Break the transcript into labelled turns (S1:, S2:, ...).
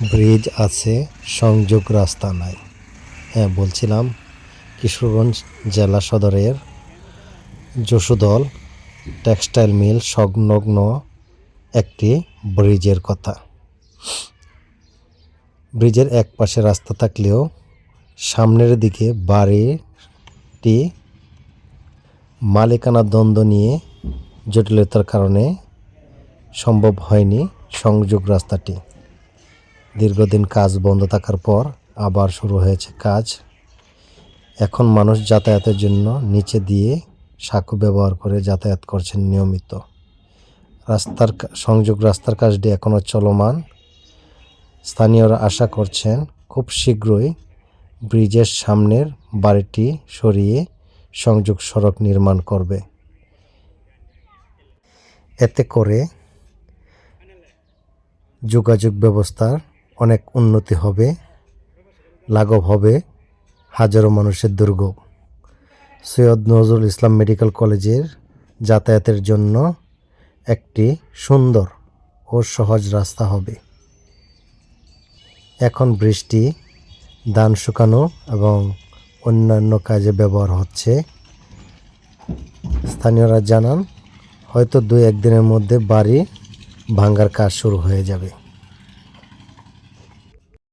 S1: Bridge আছে, সংযোগ রাস্তা নাই। হ্যাঁ বলছিলাম, কিশোরগঞ্জ জেলা সদরের যশোদল টেক্সটাইল মিল সংলগ্ন একটি ব্রিজের কথা। ব্রিজের এক পাশে রাস্তা থাকলেও সামনের দিকে বাড়িটি মালিকানা দ্বন্দ্ব নিয়ে জটিলতার কারণে সম্ভব হয়নি সংযোগ রাস্তাটি। দীর্ঘদিন কাজ বন্ধ থাকার পর আবার শুরু হয়েছে কাজ। এখন মানুষ যাতায়াতের জন্য নিচে দিয়ে সাঁকো ব্যবহার করে যাতায়াত করছেন নিয়মিত। রাস্তার সংযোগ রাস্তার কাজটি এখনও চলমান। স্থানীয়রা আশা করছেন খুব শীঘ্রই ব্রিজের সামনের বাড়িটি সরিয়ে সংযোগ সড়ক নির্মাণ করবে। এতে করে যোগাযোগ ব্যবস্থার অনেক উন্নতি হবে, লাঘব হবে, হাজারো মানুষের দুর্গ। সৈয়দ নজরুল ইসলাম মেডিকেল কলেজের যাতায়াতের জন্য একটি সুন্দর ও সহজ রাস্তা হবে। এখন বৃষ্টি, ধান শুকানো এবং অন্যান্য কাজে ব্যবহার হচ্ছে। স্থানীয়রা জানান, হয়তো দুই একদিনের মধ্যে বাড়ি ভাঙ্গার কাজ শুরু হয়ে যাবে।